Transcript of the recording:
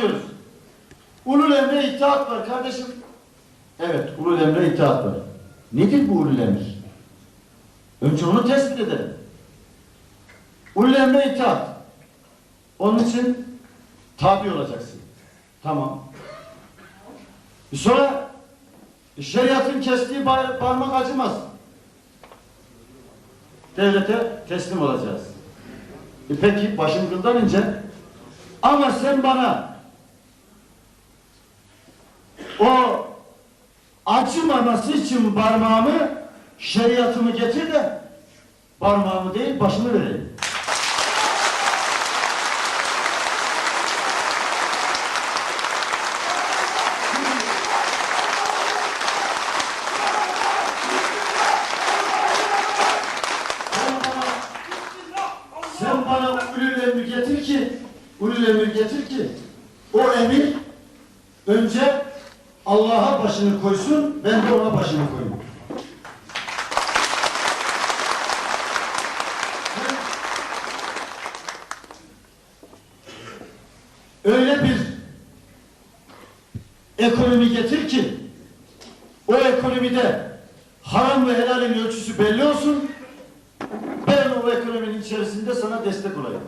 bakıyoruz. Ulul emre itaat var kardeşim. Evet, ulul emre itaat var. Nedir bu ulul emir? Önce onu tespit edelim. Ulul emre itaat. Onun için tabi olacaksın. Tamam. Sonra şeriatın kestiği parmak acımaz. Devlete teslim olacağız. E peki başım kıldan ince. Ama sen bana o acımaması için parmağımı şeriatımı getir de parmağımı değil başımı vereyim. Sen bana ulul emir getir ki ulul emir getir ki o emir önce Allah'a başını koysun ben de ona başını koyayım. Öyle bir ekonomi getir ki o ekonomide haram ve helalin ölçüsü belli olsun. Ben o ekonominin içerisinde sana destek olayım.